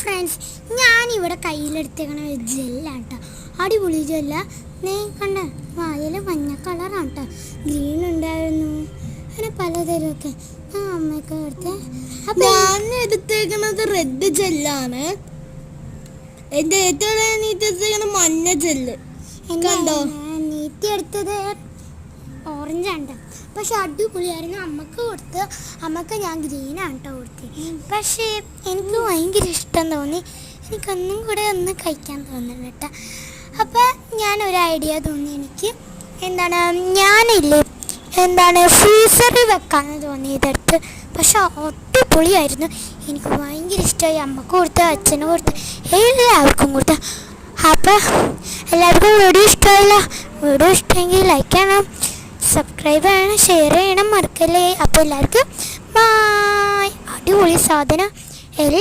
Friends ഞാൻ ഞാനിവിടെ കയ്യിലെടുത്തേക്കണ ജെല്ലാണ് കേട്ടോ അടിപൊളി ജെല്ല നേ കണ്ട വായിൽ മഞ്ഞ കളറാണ് കേട്ടോ ഗ്രീൻ ഉണ്ടായിരുന്നു. അങ്ങനെ പലതരമൊക്കെ. ആ അമ്മയൊക്കെ എടുത്ത്. ഞാൻ എടുത്തേക്കണത് റെഡ് ജെല്ലാണ് എന്റെ ഏറ്റവും നീറ്റ് മഞ്ഞ ജെല്ല് കണ്ടോ? നീറ്റി എടുത്തത് ഓറഞ്ച് ആണ് പക്ഷെ അടിപൊളിയായിരുന്നു. അമ്മയ്ക്ക് കൊടുത്ത് അമ്മയ്ക്ക് ഞാൻ ഗ്രീനാണ് കേട്ടോ പക്ഷേ എനിക്ക് ഭയങ്കര ഇഷ്ടം തോന്നി. എനിക്കൊന്നും കൂടെ ഒന്ന് കഴിക്കാൻ തോന്നുന്നു കേട്ടോ. അപ്പം ഞാൻ ഒരു ഐഡിയ തോന്നി എനിക്ക്. എന്താണ് ഞാനില്ലേ എന്താണ് ഫ്രീസറിൽ വെക്കാമെന്ന് തോന്നി ഇതെടുത്ത്. പക്ഷെ അടിപൊളിയായിരുന്നു. എനിക്ക് ഭയങ്കര ഇഷ്ടമായി. അമ്മയ്ക്ക് കൊടുത്ത് അച്ഛന് കൊടുത്ത് എല്ലാവർക്കും കൊടുത്ത്. അപ്പം എല്ലാവർക്കും വീഡിയോ ഇഷ്ടമായില്ല. വീഡിയോ ഇഷ്ടമെങ്കിൽ ലൈക്ക് ചെയ്യണം സബ്സ്ക്രൈബ് ചെയ്യണം ഷെയർ ചെയ്യണം മറക്കല്ലേ. അപ്പോൾ എല്ലാവർക്കും ബായ് അടിപൊളി സാധനം.